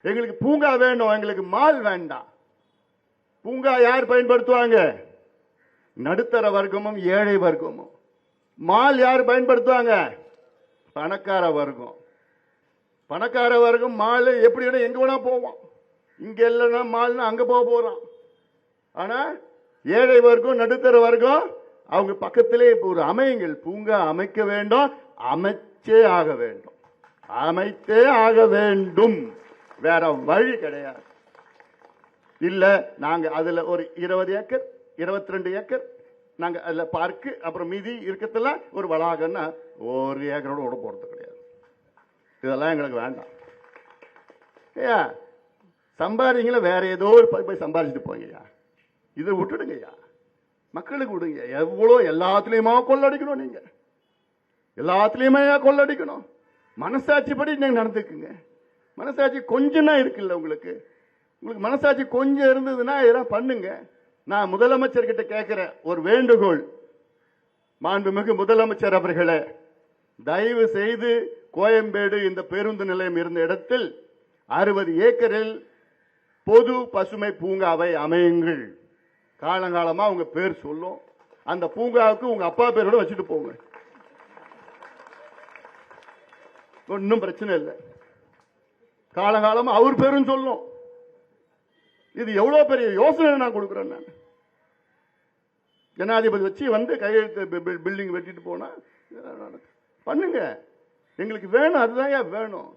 எங்களுக்கு பூங்கா வேணும் எங்களுக்கு மால் வேண்டாம். பூங்கா யார் பயன்படுத்துவாங்க? நடுத்தர வர்க்கமும் ஏழை வர்க்கமும். மால் யார் பயன்படுத்துவாங்க? பணக்கார வர்க்கம். பணக்கார வர்க்கம் மால் எப்படி வேணா எங்க வேணா போவோம். இங்க இல்லைன்னா மால்னா அங்க போக போகிறோம் ஆனா ஏழை வர்க்கம் நடுத்தர வர்க்கம் அவங்க பக்கத்திலே இப்போ ஒரு அமையுங்கள். பூங்கா அமைக்க வேண்டும் அமைச்சே ஆக வேண்டும். அமைத்தே ஆக வேண்டும். வேற வழி கிடையாது. இல்ல நாங்க அதுல ஒரு இருபது ஏக்கர் இருபத்தி ரெண்டு ஏக்கர் நாங்க அதுல பார்க்கு அப்புறம் மீதி இருக்கிறதுல ஒரு வளாகம்னா ஒரு ஏக்கரோட விட போறது கிடையாது. இதெல்லாம் எங்களுக்கு வேண்டாம். ஐயா சம்பாதிங்களா வேற ஏதோ ஒரு போய் சம்பாதிச்சுட்டு போங்கய்யா. இதை விட்டுடுங்கய்யா. மக்களுக்கு விடுங்க எவ்வளோ எல்லாத்துலேயுமா கொள்ளடிக்கணும் நீங்கள் எல்லாத்துலேயுமே கொள்ளடிக்கணும். மனசாட்சிப்படி நீங்கள் நடந்துக்குங்க. மனசாட்சி கொஞ்சம்னா இருக்குல்ல உங்களுக்கு? உங்களுக்கு மனசாட்சி கொஞ்சம் இருந்ததுன்னா இதெல்லாம் பண்ணுங்க. நான் முதலமைச்சர்கிட்ட கேட்கிறேன் ஒரு வேண்டுகோள். மாண்புமிகு முதலமைச்சர் அவர்களே தயவு செய்து கோயம்பேடு இந்த பேருந்து நிலையம் இருந்த இடத்தில் அறுபது ஏக்கரில் பொது பசுமை பூங்காவை அமையுங்கள். காலங்காலமாக உங்க பேர் சொல்லும். அந்த பூங்காவுக்கு உங்க அப்பா பேரோட வச்சுட்டு போங்க. ஒன்றும் பிரச்சனை இல்லை. காலகாலமா அவர் பேரும் சொல்லும். இது எவ்வளவு பெரிய யோசனை நான் கொடுக்குறேன் நான். ஜனாதிபதி வச்சு வந்து கையெழுத்து பில்டிங் வெட்டிட்டு போனா பண்ணுங்க. எங்களுக்கு வேணும் அதுதான் ஏன் வேணும்.